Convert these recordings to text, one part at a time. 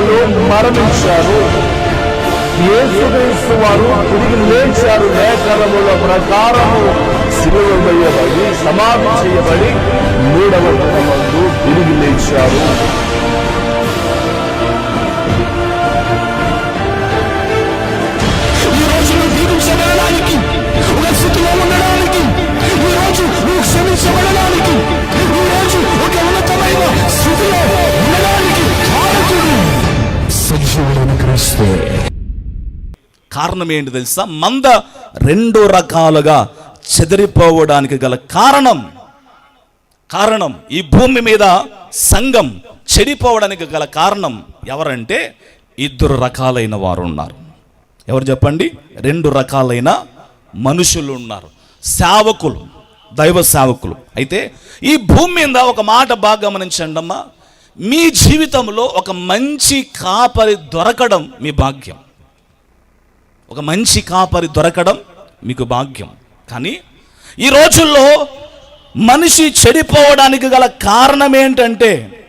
యేసుక్రీస్తు శిలువలో మరణించారు యేసుక్రీస్తు వారు తిరిగి లేచారు. లేఖనముల ప్రకారము శిలువ వేయబడి సమాధి చేయబడి మూడవ దినమందు తిరిగి లేచారు. ఈ రోజు క్షమించబడడానికి ఈ రోజు ఒక ఉన్నతమైన స్థితిలో క్రీస్తే. కారణం ఏంటి తెలుసా? మంద రెండు రకాలుగా చెదిరిపోవడానికి గల కారణం. కారణం ఈ భూమి మీద సంఘం చెడిపోవడానికి గల కారణం ఎవరంటే ఇద్దరు రకాలైన వారు ఉన్నారు ఎవరు చెప్పండి? రెండు రకాలైన మనుషులు ఉన్నారు. సేవకులు దైవ సేవకులు. అయితే ఈ భూమి మీద ఒక మాట బాగా గమనించండి అమ్మా మీ జీవితంలో ఒక మంచి కాపరి దొరకడం మీ భాగ్యం. ఒక మంచి కాపరి దొరకడం మీకు భాగ్యం. కానీ ఈ రోజుల్లో మనిషి చెడిపోవడానికి గల కారణం ఏంటంటే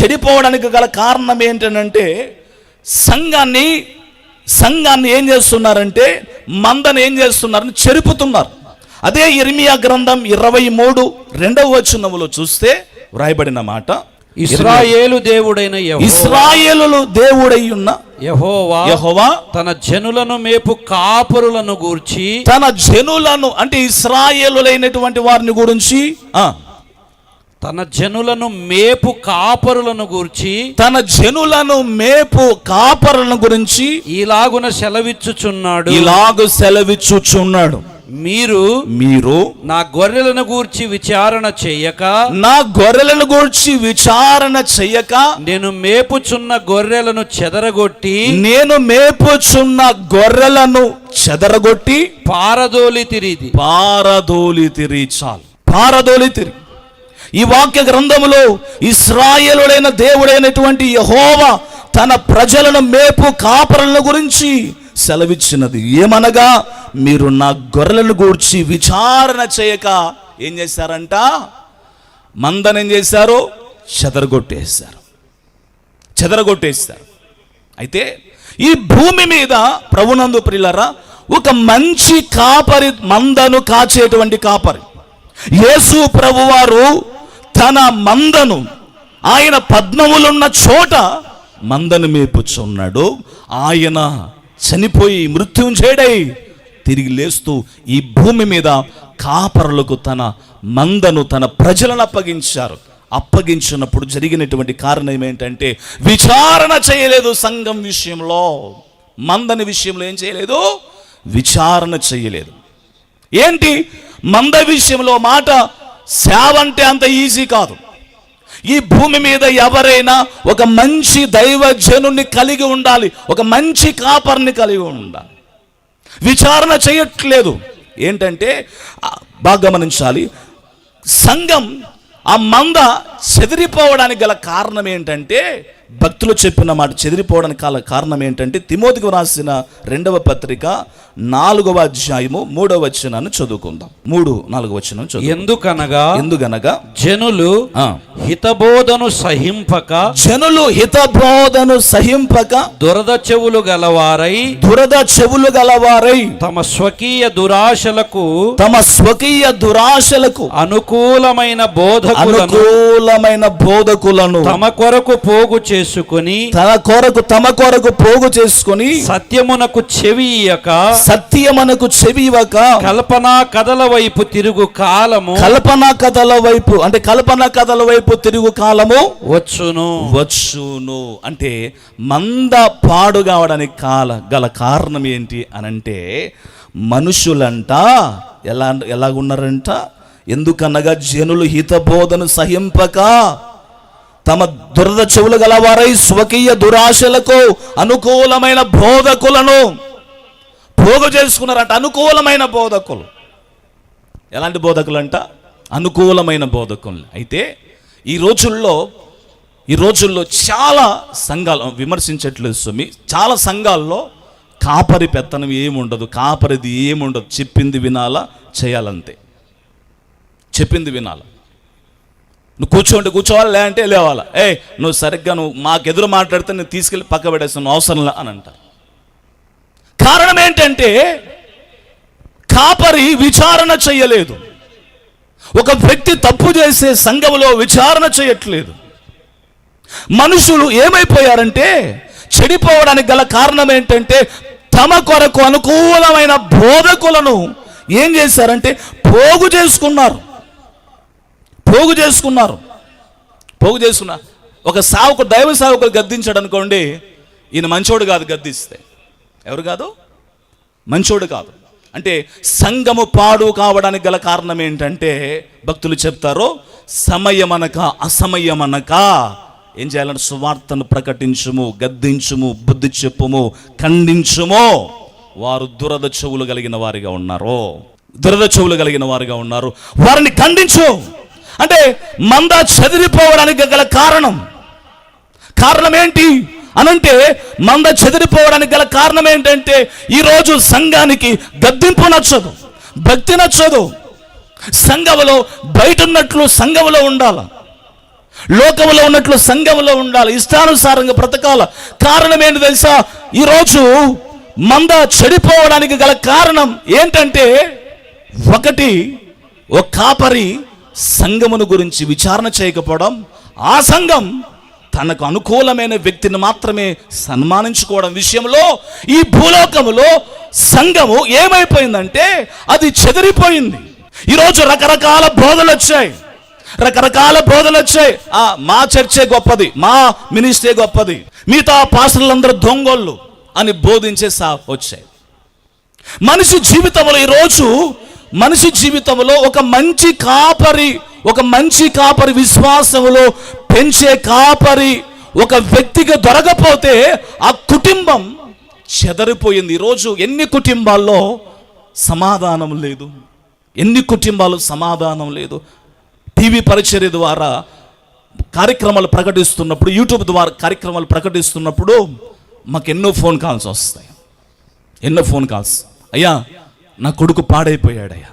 చెడిపోవడానికి గల కారణం ఏంటంటే సంఘాన్ని సంఘాన్ని ఏం చేస్తున్నారంటే మందని ఏం చేస్తున్నారని చెరుపుతున్నారు. అదే ఇర్మియా గ్రంథం ఇరవై మూడు రెండవ వచనములో చూస్తే వ్రాయబడిన మాట ఇస్రాయేలు దేవుడైన ఇస్రాయేలులు దేవుడై ఉన్న యెహోవా యెహోవా తన జనులను మేపు కాపరులను గూర్చి తన జనులను అంటే ఇస్రాయేలులైనటువంటి వారిని గురించి తన జనులను మేపు కాపరులను గూర్చి తన జనులను మేపు కాపరులను గురించి ఈలాగున సెలవిచ్చుచున్నాడు. ఇలాగు సెలవిచ్చుచున్నాడు. మీరు మీరు నా గొర్రెలను గూర్చి విచారణ చేయక నా గొర్రెలను గురించి విచారణ చెయ్యక నేను మేపుచున్న గొర్రెలను చెదరగొట్టి నేను మేపుచున్న గొర్రెలను చెదరగొట్టి పారదోలి తిరిది పారదోలి తిరి చాలు. పారదోలి తిరి ఈ వాక్య గ్రంథములో ఇస్రాయేలుడైన దేవుడైనటువంటి యహోవా తన ప్రజలను మేపు కాపరులను గురించి సెలవిచ్చినది. ఏమనగా మీరు నా గొర్రెలను గూర్చి విచారణ చేయక ఏం చేశారంట? మందను ఏం చేశారు? చెదరగొట్టేశారు. చెదరగొట్టేశారు. అయితే ఈ భూమి మీద ప్రభునందు ప్రియులరా ఒక మంచి కాపరి మందను కాచేటువంటి కాపరి. యేసు ప్రభువారు తన మందను ఆయన పద్మములున్న చోట మందను మేపుచున్నాడు. ఆయన చనిపోయి మృత్యుంజేడై తిరిగి లేస్తూ ఈ భూమి మీద కాపరులకు తన మందను తన ప్రజలను అప్పగించారు. అప్పగించినప్పుడు జరిగినటువంటి కారణం ఏంటంటే విచారణ చేయలేదు సంఘం విషయంలో. మందని విషయంలో ఏం చేయలేదు? విచారణ చేయలేదు. ఏంటి? మంద విషయంలో మాట సేవ అంటే అంత ఈజీ కాదు. ఈ భూమి మీద ఎవరైనా ఒక మంచి దైవజనుని కలిగి ఉండాలి ఒక మంచి కాపర్ని కలిగి ఉండాలి. విచారణ చేయట్లేదు. ఏంటంటే బాగా గమనించాలి. సంఘం ఆ మంద చెదిరిపోవడానికి గల కారణం ఏంటంటే భక్తులు చెప్పిన మాట చెదిరిపోవడానికి గల కారణం ఏంటంటే తిమోతికి రాసిన రెండవ పత్రిక నాలుగవ అధ్యాయము మూడవ వచనాన్ని చదువుకుందాం. మూడు నాలుగవ వచనం ఎందుకనగా ఎందుకనగా జనులు హితబోధను సహింపక జనులు హితబోధను సహింపక దురద చెవులు గలవారై దురద చెవులు గలవారై తమ స్వకీయ దురాశలకు తమ స్వకీయ దురాశలకు అనుకూలమైన బోధకులను అనుకూలమైన బోధకులను తమ కొరకు పోగు చేసుకుని తన కొరకు తమ కొరకు పోగు చేసుకొని సత్యమునకు చెవియక సత్యమనకు చెవివక కల్పనా కథల వైపు తిరుగు కాలము కల్పన కథల వైపు అంటే కల్పన కథల వైపు తిరుగు కాలము వచ్చును. వచ్చును. అంటే మంద పాడు కావడానికి కాల గల కారణం ఏంటి అని అంటే మనుషులంట ఎలా ఎలాగున్నారంట? ఎందుకనగా జనులు హితబోధను సహింపక తమ దురద చెవులు గలవారై స్వకీయ దురాశలకు అనుకూలమైన బోధకులను పోగు చేసుకున్నారంట. అనుకూలమైన బోధకులు. ఎలాంటి బోధకులు అంట అనుకూలమైన బోధకులు అయితే ఈ రోజుల్లో ఈ రోజుల్లో చాలా సంఘాలు విమర్శించట్లేదు స్వామి. చాలా సంఘాల్లో కాపరి పెత్తనం ఏముండదు కాపరిది ఏముండదు. చెప్పింది వినాలా? చేయాలంతే. చెప్పింది వినాలా? నువ్వు కూర్చోండి కూర్చోవాలి లేదంటే లేవాలా? ఏ నువ్వు సరిగ్గా నువ్వు మాకెదురు మాట్లాడితే నేను తీసుకెళ్ళి పక్క పెట్టేస్తాను అవసరంలా అని అంటారు. కారణం ఏంటంటే కాపరి విచారణ చేయలేదు. ఒక వ్యక్తి తప్పు చేసే సంఘములో విచారణ చేయట్లేదు. మనుషులు ఏమైపోయారంటే చెడిపోవడానికి గల కారణం ఏంటంటే తమ కొరకు అనుకూలమైన బోధకులను ఏం చేశారంటే పోగు చేసుకున్నారు. పోగు చేసుకున్నారు. పోగు చేసుకున్న ఒక సావుకు దైవ సావుకులు గద్దించాడు అనుకోండి ఈయన మంచోడు కాదు గద్దిస్తే. ఎవరు కాదు? మంచోడు కాదు. అంటే సంఘము పాడు కావడానికి గల కారణం ఏంటంటే భక్తులు చెప్తారు సమయమనక అసమయమనక ఏం చేయాలంటే సువార్తను ప్రకటించుము గద్దించుము బుద్ధి చెప్పుము ఖండించుము. వారు దురద చెవులు కలిగిన వారిగా ఉన్నారు. దురద చెవులు కలిగిన వారిగా ఉన్నారు. వారిని ఖండించు. అంటే మంద చెదిరిపోవడానికి గల కారణం. కారణం ఏంటి అనంటే మంద చెదిరిపోవడానికి గల కారణం ఏంటంటే ఈరోజు సంఘానికి గద్దింపు నచ్చదు భక్తి నచ్చదు. సంఘములో బయట ఉన్నట్లు సంఘములో ఉండాలి. లోకములో ఉన్నట్లు సంఘములో ఉండాలి. ఇష్టానుసారంగా బ్రతకాల. కారణం ఏంటి తెలుసా ఈరోజు మంద చెడిపోవడానికి గల కారణం ఏంటంటే ఒకటి ఒక కాపరి సంఘమును గురించి విచారణ చేయకపోవడం ఆ సంఘం తనకు అనుకూలమైన వ్యక్తిని మాత్రమే సన్మానించుకోవడం విషయంలో ఈ భూలోకములో సంఘము ఏమైపోయిందంటే అది చెదిరిపోయింది. ఈరోజు రకరకాల బోధలు వచ్చాయి. రకరకాల బోధలు వచ్చాయి. ఆ మా చర్చే గొప్పది మా మినిస్ట్రే గొప్పది మిగతా పాస్టర్లందరూ దొంగోళ్ళు అని బోధించే సా వచ్చాయి. మనిషి జీవితంలో ఈరోజు మనిషి జీవితంలో ఒక మంచి కాపరి ఒక మంచి కాపరి విశ్వాసములో పెంచే కాపరి ఒక వ్యక్తికి దొరకపోతే ఆ కుటుంబం చెదరిపోయింది. ఈరోజు ఎన్ని కుటుంబాల్లో సమాధానం లేదు. ఎన్ని కుటుంబాలు సమాధానం లేదు. టీవీ పరిచర్య ద్వారా కార్యక్రమాలు ప్రకటిస్తున్నప్పుడు యూట్యూబ్ ద్వారా కార్యక్రమాలు ప్రకటిస్తున్నప్పుడు మాకు ఎన్నో ఫోన్ కాల్స్ వస్తాయి. ఎన్నో ఫోన్ కాల్స్. అయ్యా నా కొడుకు పాడైపోయాడయ్యా.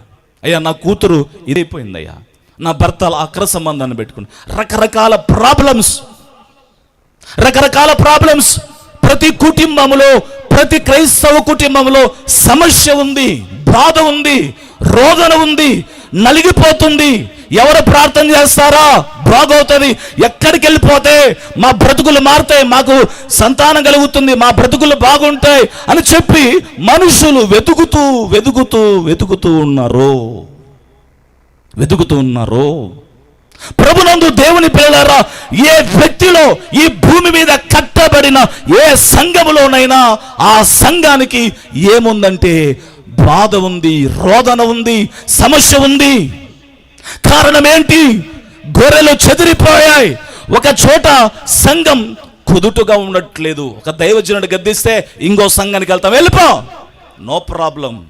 అయ్యా నా కూతురు ఇదైపోయిందయ్యా. నా భర్త అక్ర సంబంధాన్ని పెట్టుకుని రకరకాల ప్రాబ్లమ్స్ రకరకాల ప్రాబ్లమ్స్ ప్రతి కుటుంబంలో ప్రతి క్రైస్తవ కుటుంబంలో సమస్య ఉంది బాధ ఉంది రోదన ఉంది నలిగిపోతుంది. ఎవరు ప్రార్థన చేస్తారా? బాగవుతుంది. ఎక్కడికి వెళ్ళిపోతే మా బ్రతుకులు మారుతాయి మాకు సంతానం కలుగుతుంది మా బ్రతుకులు బాగుంటాయి అని చెప్పి మనుషులు వెతుకుతూ వెతుకుతూ వెతుకుతూ ఉన్నారు. వెతుకుతూ ఉన్నారు. ప్రభునందు దేవుని పిల్లలారా ఏ వ్యక్తిలో ఈ భూమి మీద కట్టబడిన ఏ సంఘములోనైనా ఆ సంఘానికి ఏముందంటే బాధ ఉంది రోదన ఉంది సమస్య ఉంది. కారణం ఏంటి గొర్రెలు చెదిరిపోయాయి. ఒక చోట సంఘం కుదుటుగా ఉండట్లేదు. ఒక దైవజనుడు గద్దిస్తే ఇంకో సంఘానికి వెళ్తాం. వెళ్ళిపో. No problem.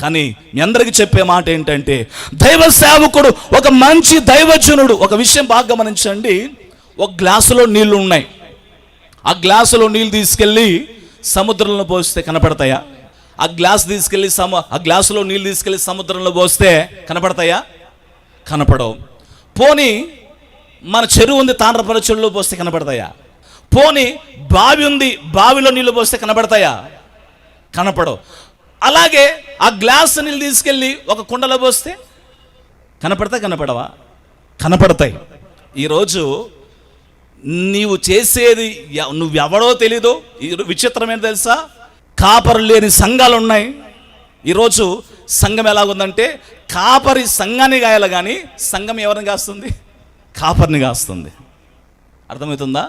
కానీ మీ అందరికీ చెప్పే మాట ఏంటంటే దైవ సేవకుడు ఒక మంచి దైవజనుడు ఒక విషయం బాగా గమనించండి. ఒక గ్లాసులో నీళ్ళు ఉన్నాయి. ఆ గ్లాసులో నీళ్ళు తీసుకెళ్ళి సముద్రంలో పోస్తే కనపడతాయా? ఆ గ్లాస్ తీసుకెళ్ళి సమ ఆ గ్లాసులో నీళ్ళు తీసుకెళ్ళి సముద్రంలో పోస్తే కనపడతాయా? కనపడవు. పోని మన చెరువు ఉంది తాండ్రపర చెరువులో పోస్తే కనపడతాయా? పోని బావి ఉంది బావిలో నీళ్ళు పోస్తే కనపడతాయా? కనపడవు. అలాగే ఆ గ్లాస్ నీళ్ళు తీసుకెళ్ళి ఒక కుండలో పోస్తే కనపడతా కనపడవా? కనపడతాయి. ఈరోజు నీవు చేసేది నువ్వెవడో తెలీదు. ఈ విచిత్రమైన తెలుసా? కాపరు లేని సంఘాలు ఉన్నాయి ఈరోజు సంఘం ఎలాగుందంటే కాపరి సంఘాన్ని గాయాలి కానీ సంఘం ఎవరిని కాస్తుంది? కాపర్ని కాస్తుంది. అర్థమవుతుందా?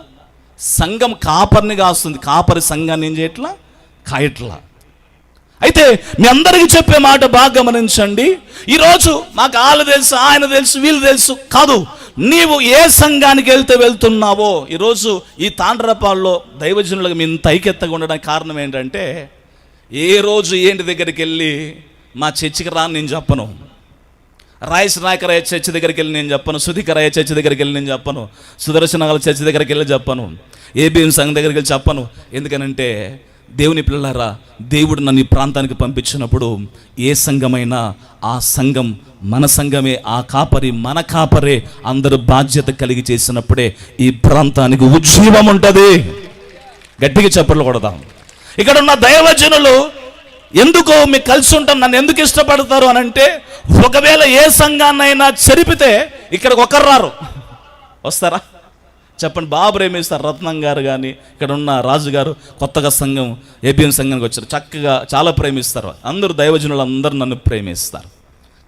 సంఘం కాపర్ని కాస్తుంది. కాపరి సంఘాన్ని ఏం చేయట్లా? కాయట్లా. అయితే మీ అందరికీ చెప్పే మాట బాగా గమనించండి. ఈరోజు మాకు వాళ్ళు తెలుసు ఆయన తెలుసు వీళ్ళు తెలుసు. కాదు నీవు ఏ సంఘానికి వెళ్తే వెళ్తున్నావో ఈరోజు ఈ తాండ్రపాల్లో దైవజనులకు మీ ఇంత ఐక్యతగా ఉండడానికి కారణం ఏంటంటే ఏ రోజు ఏంటి దగ్గరికి వెళ్ళి మా చర్చికి రాని నేను చెప్పను. రాయస్ నాయకరాయ చర్చి దగ్గరికి వెళ్ళి నేను చెప్పను. సుధికరాయ చర్చి దగ్గరికి వెళ్ళి నేను చెప్పను. సుదర్శనగల చర్చి దగ్గరికి వెళ్ళి చెప్పను. ఏబిఎం సంఘం దగ్గరికి వెళ్ళి చెప్పను. ఎందుకనంటే దేవుని పిల్లలారా దేవుడు నన్ను ఈ ప్రాంతానికి పంపించినప్పుడు ఏ సంఘమైనా ఆ సంఘం మన సంఘమే ఆ కాపరి మన కాపరే అందరూ బాధ్యత కలిగి చేసినప్పుడే ఈ ప్రాంతానికి ఉజ్జీవం ఉంటుంది. గట్టిగా చెప్పలు కొడదాం. ఇక్కడ ఉన్న దైవజనులు ఎందుకు మీకు కలిసి ఉంటాం నన్ను ఎందుకు ఇష్టపడతారు? అని అంటే ఒకవేళ ఏ సంఘాన్నైనా చెరిపితే ఇక్కడికి ఒకరు రారు. వస్తారా? చెప్పండి బాగా ప్రేమిస్తారు రత్నం గారు కానీ ఇక్కడ ఉన్న రాజు గారు కొత్తగా సంఘం ఏబిఎం సంఘానికి వచ్చారు. చక్కగా చాలా ప్రేమిస్తారు. అందరూ దైవజనులు అందరూ నన్ను ప్రేమిస్తారు.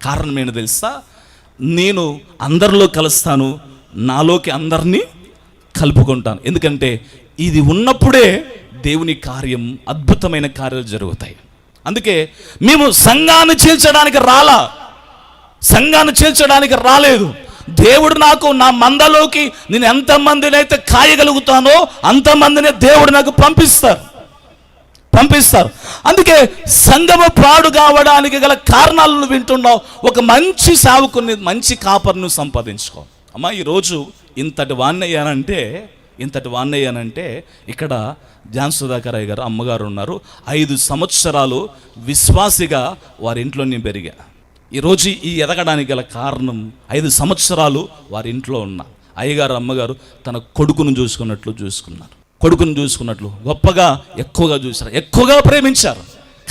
కారణం ఏంటి తెలుసా? నేను అందరిలో కలుస్తాను నాలోకి అందరినీ కలుపుకుంటాను. ఎందుకంటే ఇది ఉన్నప్పుడే దేవుని కార్యం అద్భుతమైన కార్యాలు జరుగుతాయి. అందుకే మేము సంఘాన్ని చీల్చడానికి రాలా. సంఘాన్ని చీల్చడానికి రాలేదు. దేవుడు నాకు నా మందలోకి నేను ఎంతమందినైతే కాయగలుగుతానో అంతమందినే దేవుడు నాకు పంపిస్తారు. పంపిస్తారు. అందుకే సంగమ ప్రాడు కావడానికి గల కారణాలను వింటున్నావు. ఒక మంచి సావుకుని మంచి కాపర్ను సంపాదించుకో. అమ్మా ఈరోజు ఇంతటి వాన్నయ్యానంటే ఇంతటి వాన్నయ్యనంటే ఇక్కడ జాన్ సుధాకరయ్య గారు అమ్మగారు ఉన్నారు. ఐదు సంవత్సరాలు విశ్వాసిగా వారి ఇంట్లో నేను పెరిగా. ఈరోజు ఈ ఎదగడానికి గల కారణం ఐదు సంవత్సరాలు వారి ఇంట్లో ఉన్న అయ్యగారు అమ్మగారు తన కొడుకును చూసుకున్నట్లు చూసుకున్నారు. కొడుకును చూసుకున్నట్లు గొప్పగా ఎక్కువగా చూశారు. ఎక్కువగా ప్రేమించారు.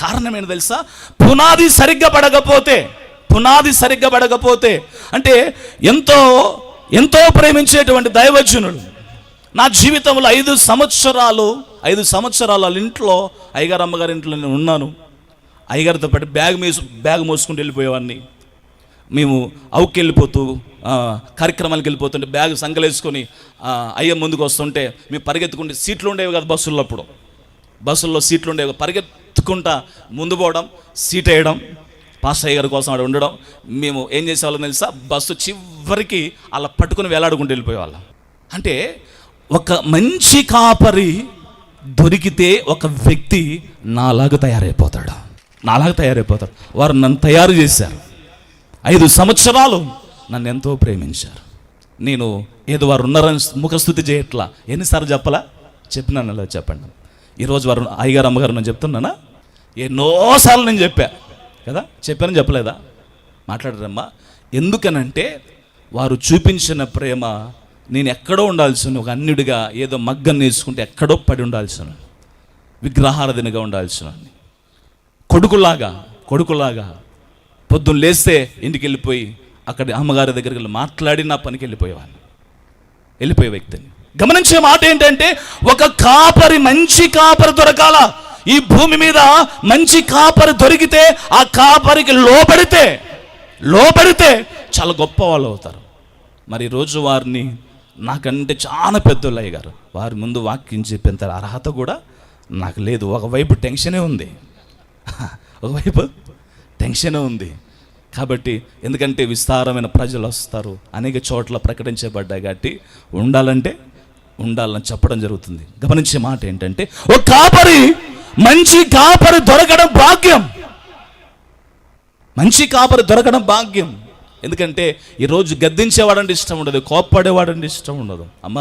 కారణం ఏంటి తెలుసా? పునాది సరిగ్గా పడకపోతే పునాది సరిగ్గా పడకపోతే అంటే ఎంతో ఎంతో ప్రేమించేటువంటి దైవజనుడు నా జీవితంలో ఐదు సంవత్సరాలు ఐదు సంవత్సరాలు వాళ్ళ ఇంట్లో అయ్యగారు అమ్మగారి ఇంట్లో నేను ఉన్నాను. అయ్యగారితో పాటు బ్యాగ్ మేసు బ్యాగ్ మోసుకుంటూ వెళ్ళిపోయేవాడిని. మేము అవుకి వెళ్ళిపోతూ కార్యక్రమాలకు వెళ్ళిపోతుంటే బ్యాగ్ సంకలేసుకొని ఆ, అయ్య ముందుకు వస్తుంటే మేము పరిగెత్తుకుంటే సీట్లు ఉండేవి కదా బస్సుల్లో అప్పుడు బస్సుల్లో సీట్లు ఉండేవి పరిగెత్తుకుంటా ముందు పోవడం సీట్ వేయడం పాస్ అయ్య గారి కోసం ఆడ ఉండడం. మేము ఏం చేసేవాళ్ళం తెలుసా? బస్సు చివరికి అలా పట్టుకుని వేలాడుకుంటూ వెళ్ళిపోయేవాళ్ళం. అంటే ఒక మంచి కాపరి దొరికితే ఒక వ్యక్తి నాలాగా తయారైపోతాడు. నాలాగా తయారైపోతాడు. వారు నన్ను తయారు చేశారు. ఐదు సంవత్సరాలు నన్ను ఎంతో ప్రేమించారు. నేను ఏదో వారు ఉన్నారని ముఖస్థుతి చేయట్లా. ఎన్నిసార్లు చెప్పలా? చెప్పినాను అలా చెప్పండి. ఈరోజు వారు అయ్యగారు అమ్మగారు నేను చెప్తున్నానా ఎన్నోసార్లు నేను చెప్పా. కదా? చెప్పానని చెప్పలేదా? మాట్లాడరమ్మా. ఎందుకనంటే వారు చూపించిన ప్రేమ నేను ఎక్కడో ఉండాల్సిన ఒక అన్యుడిగా ఏదో మగ్గం నేర్చుకుంటే ఎక్కడో పడి ఉండాల్సిన విగ్రహారధనగా ఉండాల్సిన కొడుకులాగా కొడుకులాగా పొద్దున్న లేస్తే ఇంటికి వెళ్ళిపోయి అక్కడ అమ్మగారి దగ్గరికి వెళ్ళి మాట్లాడి నా పనికి వెళ్ళిపోయేవాడిని. వెళ్ళిపోయే వ్యక్తిని. గమనించే మాట ఏంటంటే ఒక కాపరి మంచి కాపరి దొరకాల. ఈ భూమి మీద మంచి కాపరి దొరికితే ఆ కాపరికి లోబడితే లోబడితే చాలా గొప్ప వాళ్ళు అవుతారు. మరి రోజు వారిని నాకంటే చాలా పెద్దోళ్ళు అయ్యారు వారి ముందు వాక్యం చెప్పేంత అర్హత కూడా నాకు లేదు. ఒకవైపు టెన్షనే ఉంది. ఒకవైపు టెన్షనే ఉంది. కాబట్టి ఎందుకంటే విస్తారమైన ప్రజలు వస్తారు. అనేక చోట్ల ప్రకటించబడ్డాయి కాబట్టి ఉండాలంటే ఉండాలని చెప్పడం జరుగుతుంది. గమనించే మాట ఏంటంటే ఒక కాపరి మంచి కాపరి దొరకడం భాగ్యం. మంచి కాపరి దొరకడం భాగ్యం. ఎందుకంటే ఈరోజు గద్దించేవాడంటే ఇష్టం ఉండదు కోప్పడేవాడంటే ఇష్టం ఉండదు. అమ్మ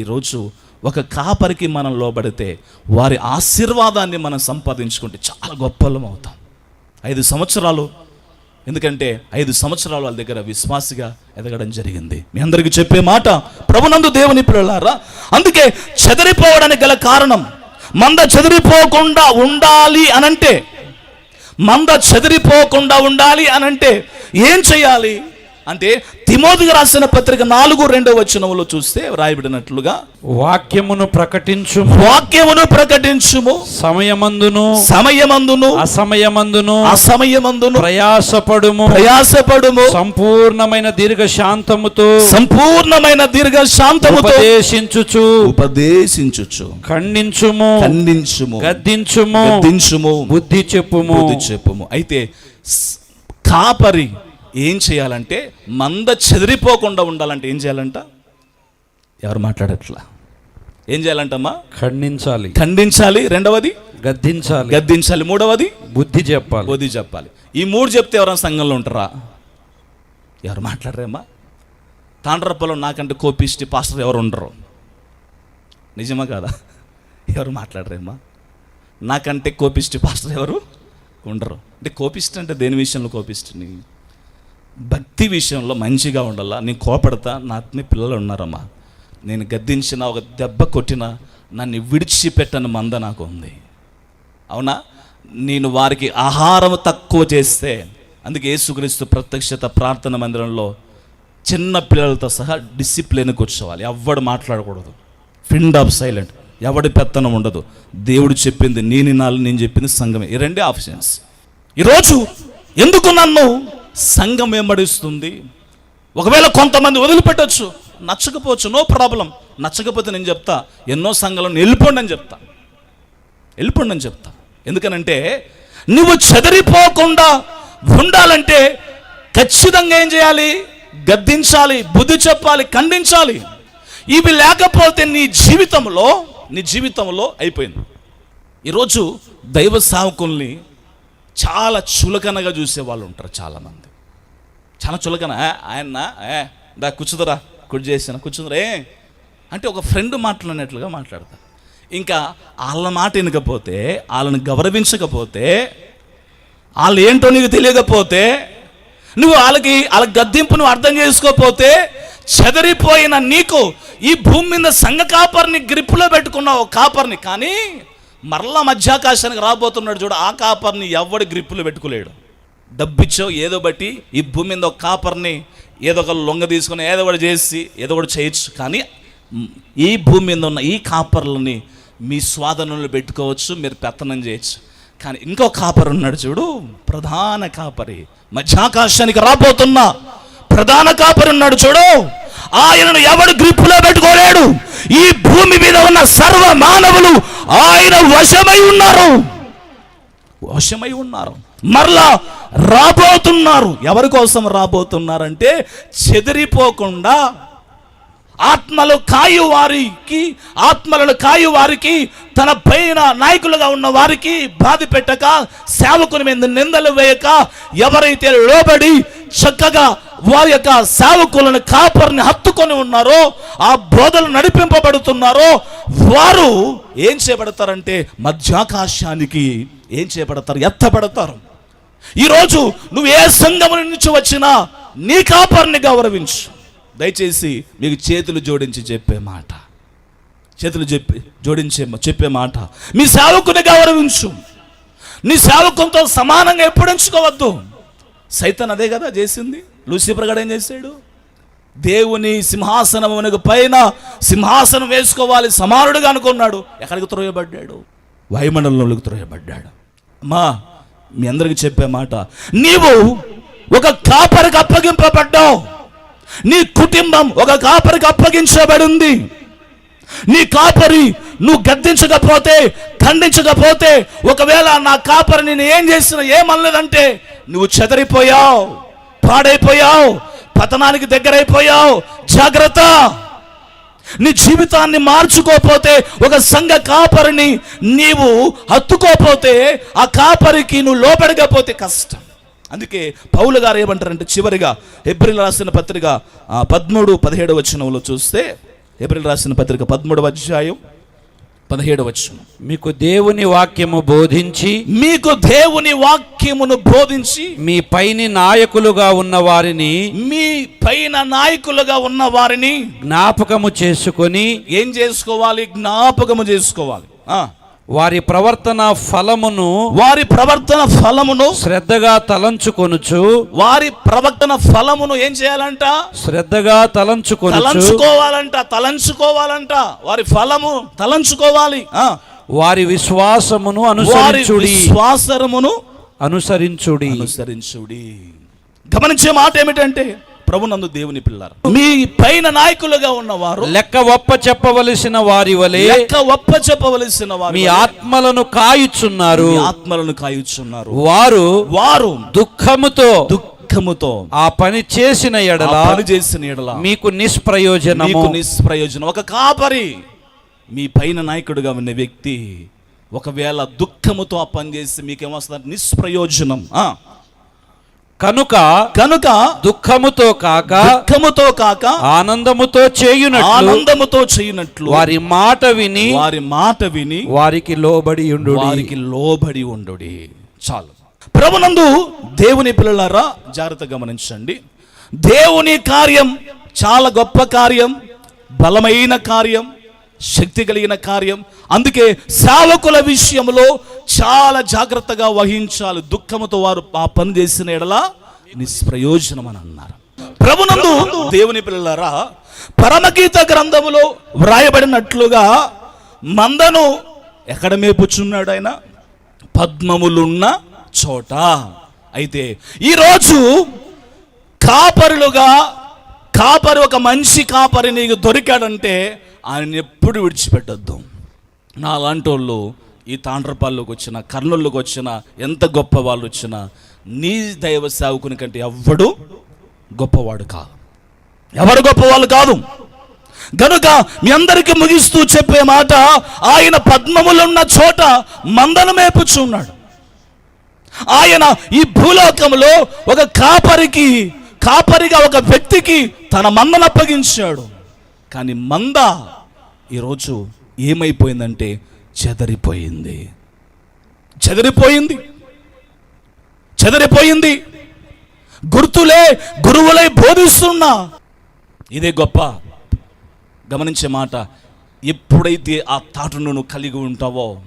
ఈరోజు ఒక కాపరికి మనం లోబడితే వారి ఆశీర్వాదాన్ని మనం సంపాదించుకుంటే చాలా గొప్పలం అవుతాం. ఐదు సంవత్సరాలు ఎందుకంటే ఐదు సంవత్సరాలు వాళ్ళ దగ్గర విశ్వాసిగా ఎదగడం జరిగింది. మీ అందరికీ చెప్పే మాట ప్రభునందు దేవుని పిల్లలారా అందుకే చెదిరిపోవడానికి గల కారణం మంద చెదిరిపోకుండా ఉండాలి అనంటే మంద చెదిరిపోకుండా ఉండాలి అనంటే ఏం చేయాలి? అంటే తిమోతికి రాసిన పత్రిక నాలుగు రెండో వచనములో చూస్తే వ్రాయబడినట్లుగా వాక్యమును ప్రకటించు వాక్యమును ప్రకటించుము. సమయమందును. సమయమందును. అసమయమందును. అసమయమందును. ప్రయాసపడుము. ప్రయాసపడుము. సంపూర్ణమైన దీర్ఘ శాంతముతో సంపూర్ణమైన దీర్ఘ శాంతముతో ఉపదేశించుచు. ఉపదేశించుచు. ఖండించుము. ఖండించుము. గద్దించుము. గద్దించుము. బుద్ధి చెప్పుము. బుద్ధి చెప్పుము. అయితే కాపరి ఏం చేయాలంటే మంద చెదిరిపోకుండా ఉండాలంటే ఏం చేయాలంట? ఎవరు మాట్లాడట్లా? ఏం చేయాలంటమ్మా? ఖండించాలి. ఖండించాలి. రెండవది? గద్దించాలి. గద్దించాలి. మూడవది? బుద్ధి చెప్పాలి. బోధి చెప్పాలి. ఈ మూడు చెప్తే ఎవరైనా సంఘంలో ఉంటారా? ఎవరు మాట్లాడరేమ్మా తాండ్రప్పలో నాకంటే కోపిష్టి పాస్టర్ ఎవరు ఉండరు. నిజమా కాదా? ఎవరు మాట్లాడరేమ్మా నాకంటే కోపిష్టి పాస్టర్ ఎవరు? ఉండరు. అంటే కోపిష్టి అంటే దేని విషయంలో కోపిస్తుంది భక్తి విషయంలో మంచిగా ఉండాలా? నేను కోపడతా నా అతని పిల్లలు ఉన్నారమ్మా. నేను గద్దించిన ఒక దెబ్బ కొట్టిన నన్ను విడిచిపెట్టని మంద నాకు ఉంది. అవునా? నేను వారికి ఆహారం తక్కువ చేస్తే అందుకే యేసుక్రీస్తు ప్రత్యక్షత ప్రార్థన మందిరంలో చిన్న పిల్లలతో సహా డిసిప్లిన్ కూర్చోవాలి. ఎవ్వడు మాట్లాడకూడదు. ఫిండ్ ఆఫ్ సైలెంట్ ఎవడి పెత్తనం ఉండదు. దేవుడు చెప్పింది నేను నాలు నేను చెప్పింది సంఘమే. ఈ రెండే ఆప్షన్స్. ఈరోజు ఎందుకు నన్ను సంఘం వెంబడిస్తుంది ఒకవేళ కొంతమంది వదిలిపెట్టొచ్చు నచ్చకపోవచ్చు నో ప్రాబ్లం నచ్చకపోతే నేను చెప్తా ఎన్నో సంఘాలను వెళ్ళిపోండి అని చెప్తా. వెళ్ళిపోండి అని చెప్తా. ఎందుకనంటే నువ్వు చెదిరిపోకుండా ఉండాలంటే ఖచ్చితంగా ఏం చేయాలి? గద్దించాలి బుద్ధి చెప్పాలి ఖండించాలి. ఇవి లేకపోతే నీ జీవితంలో నీ జీవితంలో అయిపోయింది. ఈరోజు దైవ సావకుల్ని చాలా చులకనగా చూసే వాళ్ళు ఉంటారు చాలామంది. చాలా చులకన ఆయన ఏ దా కూర్చుదరా కుడి చేసిన కూర్చుందరా ఏ? అంటే ఒక ఫ్రెండ్ మాట్లాడినట్లుగా మాట్లాడతారు ఇంకా వాళ్ళ మాట వినకపోతే వాళ్ళని గౌరవించకపోతే వాళ్ళు ఏంటో నీకు తెలియకపోతే నువ్వు వాళ్ళకి వాళ్ళ గద్దింపు నువ్వు అర్థం చేసుకోకపోతే చెదరిపోయిన నీకు ఈ భూమి మీద సంఘ కాపర్ని గ్రిప్పులో పెట్టుకున్న కాపర్ని. కానీ మరలా మధ్యాకాశానికి రాబోతున్నాడు చూడు ఆ కాపర్ని ఎవడు గ్రిప్పులు పెట్టుకోలేడు. డబ్బిచ్చో ఏదో బట్టి ఈ భూమి మీద ఒక కాపర్ని ఏదో ఒక లొంగ తీసుకొని ఏదో ఒకటి చేసి ఏదో ఒకటి చేయొచ్చు. కానీ ఈ భూమి మీద ఉన్న ఈ కాపర్లని మీ స్వాధీనంలో పెట్టుకోవచ్చు మీరు పెత్తనం చేయొచ్చు. కానీ ఇంకో కాపరి ఉన్నాడు చూడు ప్రధాన కాపరి. మధ్యాకాశానికి రాబోతున్న ప్రధాన కాపరి ఉన్నాడు చూడు. ఆయనను ఎవడు గ్రిప్పులో పెట్టుకోలేడు. ఈ భూమి మీద ఉన్న సర్వ మానవులు ఆయన వశమై ఉన్నారు. వశమై ఉన్నారు. మరలా రాబోతున్నారు. ఎవరి కోసం రాబోతున్నారంటే చెదిరిపోకుండా ఆత్మలు కాయు వారికి ఆత్మలను కాయు వారికి తన పైన నాయకులుగా ఉన్న వారికి బాధ పెట్టక సేవకుని మీద నిందలు వేయక ఎవరైతే లోబడి చక్కగా వారి యొక్క సేవకులను కాపరిని హత్తుకొని ఉన్నారో ఆ బోధలు నడిపింపబడుతున్నారో వారు ఏం చేయబడతారంటే మధ్యాకాశానికి ఏం చేయబడతారు? ఎత్తబడతారు. ఈరోజు నువ్వు ఏ సంఘం నుంచి వచ్చినా నీ కాపరిని గౌరవించు. దయచేసి మీకు చేతులు జోడించి చెప్పే మాట. చేతులు చెప్పి జోడించే చెప్పే మాట. మీ సేవకుని గౌరవించు. నీ సేవకులతో సమానంగా ఎప్పుడు ఎంచుకోవద్దు. సైతాన్ అదే కదా చేసింది. లూసిఫర్ గడ ఏం చేశాడు? దేవుని సింహాసనమునకు పైన సింహాసనం వేసుకోవాలి సమానుడుగా అనుకున్నాడు. ఎక్కడికి త్రోయబడ్డాడు? వాయుమండలంలోకి త్రోయబడ్డాడు. అమ్మా మీ అందరికి చెప్పే మాట. నీవు ఒక కాపరికి అప్పగింపబడ్డావు. నీ కుటుంబం ఒక కాపరికి అప్పగించబడింది. నీ కాపరి నువ్వు గద్దించకపోతే ఖండించకపోతే ఒకవేళ నా కాపరి నేను ఏం చేసినా ఏమనలేదంటే నువ్వు చెదరిపోయావు పాడైపోయావు పతనానికి దగ్గరైపోయావు. జాగ్రత్త! నీ జీవితాన్ని మార్చుకోపోతే ఒక సంఘ కాపరిని నీవు హత్తుకోపోతే ఆ కాపరికి నువ్వు లోపడకపోతే కష్టం. అందుకే పౌలు గారు ఏమంటారంటే చివరిగా ఏప్రిల్ రాసిన పత్రిక పదమూడు పదిహేడు వచనంలో చూస్తే ఏప్రిల్ రాసిన పత్రిక పదమూడు అధ్యాయం పదిహేడు వచనం. మీకు దేవుని వాక్యము బోధించి మీకు దేవుని వాక్యమును బోధించి మీ పైని నాయకులుగా ఉన్న వారిని మీ పైన నాయకులుగా ఉన్న వారిని జ్ఞాపకము చేసుకొని ఏం చేసుకోవాలి? జ్ఞాపకము చేసుకోవాలి. ఆ, వారి ప్రవర్తన ఫలమును వారి ప్రవర్తన ఫలమును శ్రద్ధగా తలంచుకొనుచు వారి ప్రవర్తన ఫలమును ఏం చేయాలంట? శ్రద్ధగా తలంచుకొనుచు తలంచుకోవాలంట తలంచుకోవాలంట. వారి ఫలము తలంచుకోవాలి. వారి విశ్వాసమును అనుసరించుడి. విశ్వాసమును అనుసరించుడి. అనుసరించుడి. గమనించే మాట ఏమిటంటే ప్రభునందు దేవుని పిల్లారు మీ పైన నాయకులుగా ఉన్నవారు లెక్క ఒప్ప చెప్పవలసిన వారి వలె లెక్క ఒప్ప చెప్పవలసిన వారు మీ ఆత్మలను కాయుచున్నారు. ఆత్మలను కాయుచున్నారు. వారు వారు దుఃఖముతో దుఃఖముతో ఆ పని చేసిన ఎడల పని చేసిన ఎడల మీకు నిష్ప్రయోజనము. మీకు నిష్ప్రయోజనం. ఒక కాపరి మీ పైన నాయకుడుగా ఉన్న వ్యక్తి ఒకవేళ దుఃఖముతో ఆ పని చేసి మీకేమొస్తుంది నిష్ప్రయోజనం. కనుక కనుక దుఃఖముతో కాక దుఃఖముతో కాక ఆనందముతో చేయునట్లు ఆనందముతో చేయనట్లు వారి మాట విని వారి మాట విని వారికి లోబడి ఉండు వారికి లోబడి ఉండు చాలు. ప్రభునందు దేవుని పిల్లలారా జాగ్రత్త గమనించండి. దేవుని కార్యం చాలా గొప్ప కార్యం బలమైన కార్యం. శక్తి కలిగిన కార్యం. అందుకే సేవకుల విషయంలో చాలా జాగ్రత్తగా వహించాలి. దుఃఖముతో వారు ఆ పని చేసిన ఎడల నిష్ప్రయోజనం అని అన్నారు. ప్రభునందు దేవుని పిల్లలారా పరమగీత గ్రంథములో వ్రాయబడినట్లుగా మందను ఎక్కడ మేపుచున్నాడు ఆయన? పద్మములున్న చోట. అయితే ఈరోజు కాపరులుగా కాపరి ఒక మంచి కాపరి నీకు దొరికాడంటే ఆయన ఎప్పుడు విడిచిపెట్టద్దు. నా లాంటి వాళ్ళు ఈ తాండ్రపాల్లోకి వచ్చిన కర్నూలుకి వచ్చిన ఎంత గొప్ప వాళ్ళు వచ్చినా నీ దైవ సేవకుని కంటే ఎవ్వడు గొప్పవాడు కాదు ఎవరు గొప్పవాళ్ళు కాదు. గనుక మీ అందరికీ ముగిస్తూ చెప్పే మాట ఆయన పద్మములున్న చోట మందను మేపుచున్నాడు. ఆయన ఈ భూలోకంలో ఒక కాపరికి కాపరిగా ఒక వ్యక్తికి తన మందను అప్పగించాడు. కానీ మంద ఈరోజు ఏమైపోయిందంటే చెదరిపోయింది. చెదరిపోయింది. చెదరిపోయింది. గుర్తులే గురువులై బోధిస్తున్నా ఇదే గొప్ప గమనించే మాట. ఎప్పుడైతే ఆ తాటును నువ్వు కలిగి ఉంటావో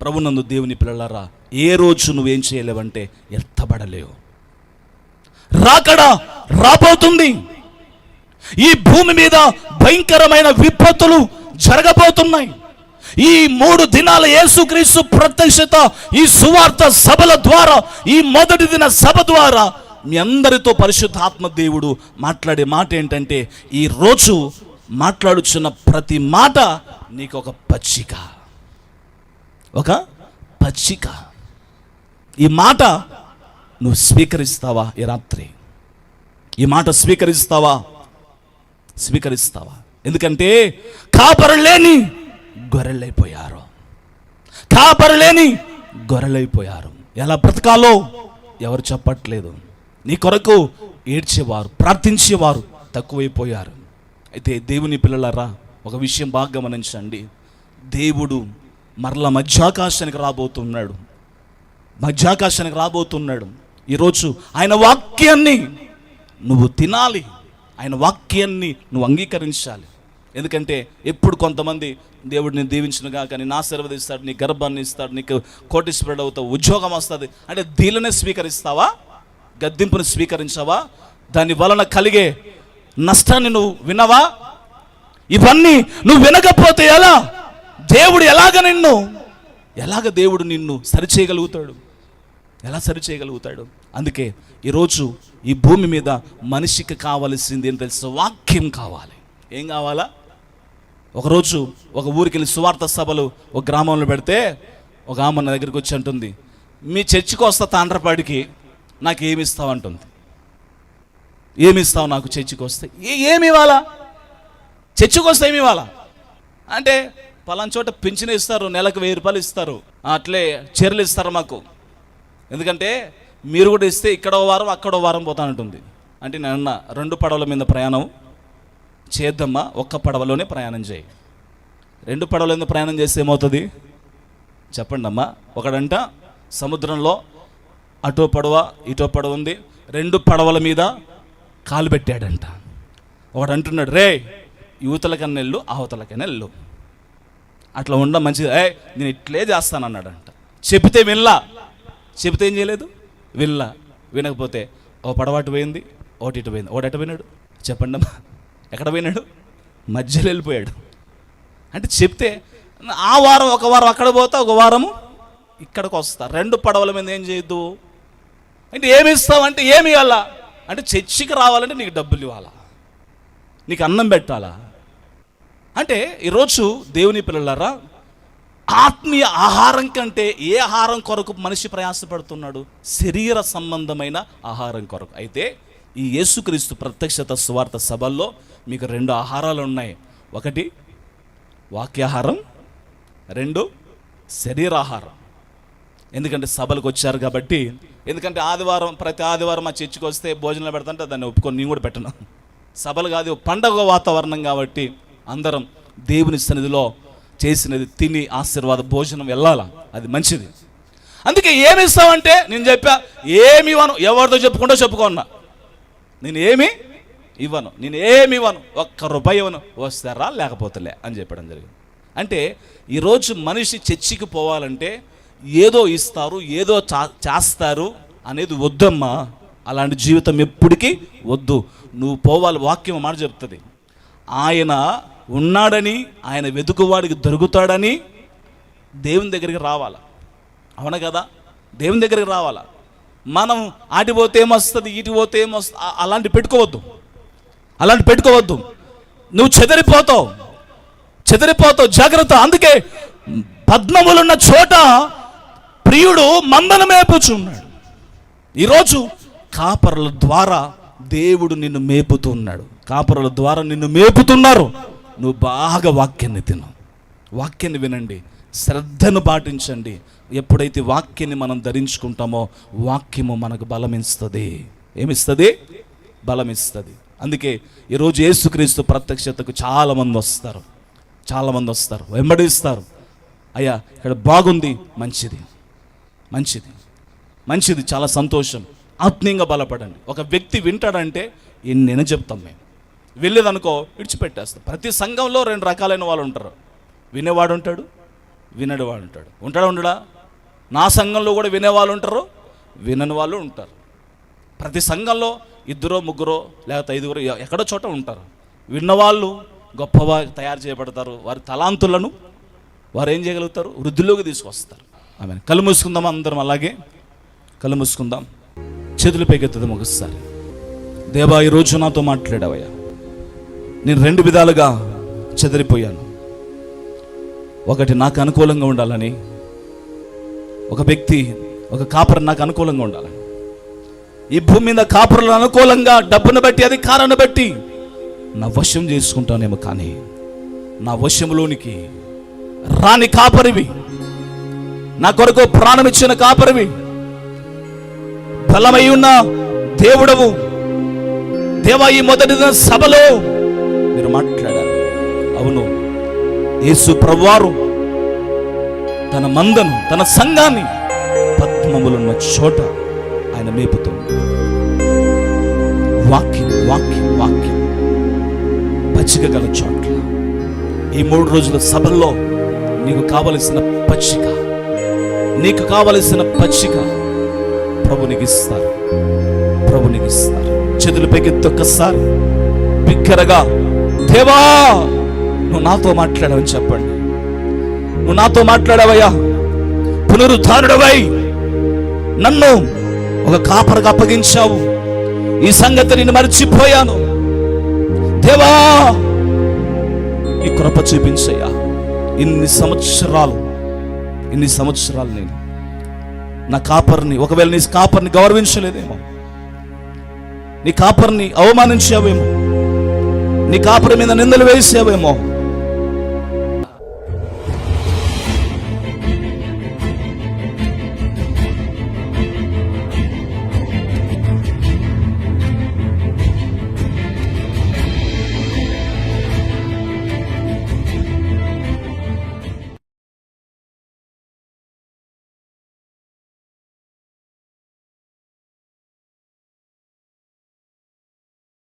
ప్రభునందు దేవుని పిల్లలారా ఏ రోజు నువ్వేం చేయలేవంటే ఎత్తబడలేవు. రాకడా రాబోతుంది. ఈ భూమి మీద భయంకరమైన విపత్తులు జరగబోతున్నాయి. ఈ మూడు దినాల యేసుక్రీస్తు ప్రత్యక్షత ఈ సువార్త సభల ద్వారా ఈ మొదటి దిన సభ ద్వారా మీ అందరితో పరిశుద్ధాత్మ దేవుడు మాట్లాడే మాట ఏంటంటే ఈ రోజు మాట్లాడుచున్న ప్రతి మాట నీకు ఒక పచ్చిక. ఒక పచ్చిక. ఈ మాట నువ్వు స్వీకరిస్తావా ఈ రాత్రి? ఈ మాట స్వీకరిస్తావా? స్వీకరిస్తావా? ఎందుకంటే కాపరు లేని గొర్రెలైపోయారు. కాపరు లేని గొర్రెలైపోయారు. ఎలా బ్రతకాలో ఎవరు చెప్పట్లేదు. నీ కొరకు ఏడ్చేవారు ప్రార్థించేవారు తక్కువైపోయారు. అయితే దేవుని పిల్లలారా ఒక విషయం బాగా గమనించండి. దేవుడు మరల మధ్యాకాశానికి రాబోతున్నాడు. మధ్యాకాశానికి రాబోతున్నాడు. ఈరోజు ఆయన వాక్యాన్ని నువ్వు తినాలి. ఆయన వాక్యాన్ని నువ్వు అంగీకరించాలి. ఎందుకంటే ఎప్పుడు కొంతమంది దేవుడిని దీవించినగా కానీ నా ఆశీర్వదిస్తాడు నీ గర్భాన్ని ఇస్తాడు నీకు కోటీశ్వరుడు అవుతావు ఉద్యోగం వస్తుంది. అంటే దీనినే స్వీకరిస్తావా? గద్దింపుని స్వీకరించావా? దాని వలన కలిగే నష్టాన్ని నువ్వు వినవా? ఇవన్నీ నువ్వు వినకపోతే ఎలా? దేవుడు ఎలాగ నిన్ను ఎలాగ దేవుడు నిన్ను సరిచేయగలుగుతాడు? ఎలా సరిచేయగలుగుతాడు? అందుకే ఈరోజు ఈ భూమి మీద మనిషికి కావలసింది ఏం తెలుసు? వాక్యం కావాలి. ఏం కావాలా? ఒకరోజు ఒక ఊరికి వెళ్ళి సువార్త సభలు ఒక గ్రామంలో పెడితే ఒక ఆమె నా దగ్గరికి వచ్చి అంటుంది మీ చర్చికి వస్తా తాండ్రపాడికి నాకు ఏమి ఇస్తావు? అంటుంది. ఏమి ఇస్తావు నాకు చర్చికి వస్తే? ఏమి ఇవ్వాలా? చర్చికి వస్తే ఏమి ఇవ్వాలా? అంటే పలానా చోట పింఛన్ ఇస్తారు నెలకు వెయ్యి రూపాయలు ఇస్తారు. అట్లే చీరలు ఇస్తారు మాకు. ఎందుకంటే మీరు కూడా ఇస్తే ఇక్కడో వారం అక్కడో వారం పోతానంటుంది. అంటే నేను అన్న రెండు పడవల మీద ప్రయాణం చేద్దామా ఒక్క పడవలోనే ప్రయాణం చేయి. రెండు పడవల మీద ప్రయాణం చేస్తే ఏమవుతుంది? చెప్పండి అమ్మా ఒకడంట సముద్రంలో అటో పడవ ఇటో పడవ ఉంది రెండు పడవల మీద కాలు పెట్టాడంట. ఒకడు అంటున్నాడు రే యువతలకన్నా వెళ్ళు అవతలకన్నా వెళ్ళు. అట్లా ఉండడం మంచిది. ఏ నేను ఇట్లే చేస్తాను అన్నాడంట చెబితే వినలా. చెబితే ఏం చేయలేదు? వినలా వినకపోతే ఓ పడవాటు పోయింది ఒకటి ఇటు పోయింది. ఒకటి ఎట పోయినాడు? చెప్పండి అమ్మా. ఎక్కడ పోయినాడు? మధ్యలో వెళ్ళిపోయాడు. అంటే చెప్తే ఆ వారం ఒక వారం అక్కడ పోతా ఒక వారము ఇక్కడికి వస్తా. రెండు పడవల మీద ఏం చేయొద్దు? అంటే ఏమి ఇస్తావంటే ఏమి ఇవ్వాలా? అంటే చర్చికి రావాలంటే నీకు డబ్బులు ఇవ్వాలా? నీకు అన్నం పెట్టాలా? అంటే ఈరోజు దేవుని పిల్లలారా ఆత్మీయ ఆహారం కంటే ఏ ఆహారం కొరకు మనిషి ప్రయాసపడుతున్నాడు? శరీర సంబంధమైన ఆహారం కొరకు. అయితే ఈ యేసుక్రీస్తు ప్రత్యక్షత సువార్త సభల్లో మీకు రెండు ఆహారాలు ఉన్నాయి. ఒకటి వాక్యాహారం రెండు శరీరాహారం. ఎందుకంటే సభలకు వచ్చారు కాబట్టి ఎందుకంటే ఆదివారం ప్రతి ఆదివారం మా చర్చికి వస్తే భోజనాలు పెడతాంటే దాన్ని ఒప్పుకొని నేను కూడా పెట్టను. సభలు కాదు పండగ వాతావరణం కాబట్టి అందరం దేవుని సన్నిధిలో చేసినది తిని ఆశీర్వాద భోజనం వెళ్ళాలా? అది మంచిది. అందుకే ఏమి ఇస్తావంటే నేను చెప్పా ఏమి ఇవ్వను ఎవరితో చెప్పుకుంటూ చెప్పుకున్నా నేను ఏమి ఇవ్వను నేను ఏమి ఇవ్వను ఒక్క రూపాయి ఇవ్వను వస్తారా లేకపోతేలే అని చెప్పడం జరిగింది. అంటే ఈరోజు మనిషి చర్చికి పోవాలంటే ఏదో ఇస్తారు ఏదో చా- చేస్తారు అనేది వద్దమ్మా. అలాంటి జీవితం ఎప్పటికీ వద్దు. నువ్వు పోవాలి వాక్యం మాట చెప్తుంది. ఆయన ఉన్నాడని ఆయన వెతుకువాడికి దొరుకుతాడని దేవుని దగ్గరికి రావాలా? అవునా కదా? దేవుని దగ్గరికి రావాలా? మనం ఆటి పోతే ఏమొస్తుంది ఇటు పోతే ఏమొస్తుంది అలాంటి పెట్టుకోవద్దు. అలాంటి పెట్టుకోవద్దు. నువ్వు చెదిరిపోతావు. చెదిరిపోతావు జాగ్రత్త. అందుకే పద్మములున్న చోట ప్రియుడు మందన మేపుచున్నాడు. ఈరోజు కాపరుల ద్వారా దేవుడు నిన్ను మేపుతున్నాడు కాపరుల ద్వారా నిన్ను మేపుతున్నారు. నువ్వు బాగా వాక్యాన్ని తిను. వాక్యాన్ని వినండి. శ్రద్ధను పాటించండి. ఎప్పుడైతే వాక్యాన్ని మనం ధరించుకుంటామో వాక్యము మనకు బలమిస్తుంది. ఏమిస్తుంది? బలమిస్తుంది. అందుకే ఈరోజు యేసుక్రీస్తు ప్రత్యక్షతకు చాలామంది వస్తారు. చాలామంది వస్తారు. వెంబడిస్తారు అయ్యా ఇక్కడ బాగుంది మంచిది. మంచిది. మంచిది చాలా సంతోషం. ఆత్మీయంగా బలపడండి. ఒక వ్యక్తి వింటాడంటే ఎన్నైనా చెప్తాం మేము. వెళ్ళేదనుకో విడిచిపెట్టేస్తాం ప్రతి సంఘంలో రెండు రకాలైన వాళ్ళు ఉంటారు. వినేవాడు ఉంటాడు వినడవాడు ఉంటాడు. ఉంటాడా ఉండడా? నా సంఘంలో కూడా వినేవాళ్ళు ఉంటారు వినని వాళ్ళు ఉంటారు. ప్రతి సంఘంలో ఇద్దరో ముగ్గురో లేకపోతే ఐదుగురో ఎక్కడో చోట ఉంటారు. విన్నవాళ్ళు గొప్పవారు తయారు చేయబడతారు. వారి తలాంతులను వారు ఏం చేయగలుగుతారు? వృద్ధిలోకి తీసుకొస్తారు. ఆమె కళ్ళు మూసుకుందాం అందరం అలాగే? కళ్ళు మూసుకుందాం. చేతులు పైకెత్తుదాం ఒకసారి. దేవా ఈరోజు నాతో మాట్లాడావయ్యా. నేను రెండు విధాలుగా చెదిరిపోయాను. ఒకటి నాకు అనుకూలంగా ఉండాలని ఒక వ్యక్తి ఒక కాపరి నాకు అనుకూలంగా ఉండాలని. ఈ భూమి మీద కాపురులను అనుకూలంగా డబ్బును బట్టి అధికారాన్ని బట్టి నా వశం చేసుకుంటానేమో కానీ నా వశంలోనికి రాని కాపరివి నా కొరకు ప్రాణం ఇచ్చిన కాపరివి బలమై ఉన్న దేవుడవు. దేవా ఈ మొదటి సభలో మీరు మాట్లాడారు. అవును. యేసు ప్రవ్వారు తన మందను తన సంఘాన్ని పద్మములున్న చోట ఆయన మేపుతుంది వాక్యం వాక్యం వాక్యం పచ్చిక గల చోట్ల. ఈ మూడు రోజుల సభల్లో నీకు కావలసిన పచ్చిక నీకు కావలసిన పచ్చిక ప్రభు నీకు ఇస్తారు ప్రభు ఇస్తారు చేతులు ఒక్కసారి బిగ్గరగా దేవా నువ్వు నాతో మాట్లాడవని చెప్పండి. నువ్వు నాతో మాట్లాడవయ్యా. పునరుద్ధారుడవై నన్ను ఒక కాపరకు అప్పగించావు. ఈ సంగతి నేను మర్చిపోయాను. దేవా ఈ కృప చూపించయ్యా. ఇన్ని సంవత్సరాలు ఇన్ని సంవత్సరాలు నేను నా కాపర్ని ఒకవేళ నీ కాపర్ని గౌరవించలేదేమో నీ కాపర్ని అవమానించావేమో నీ కాపురం మీద నిందలు వేసావేమో.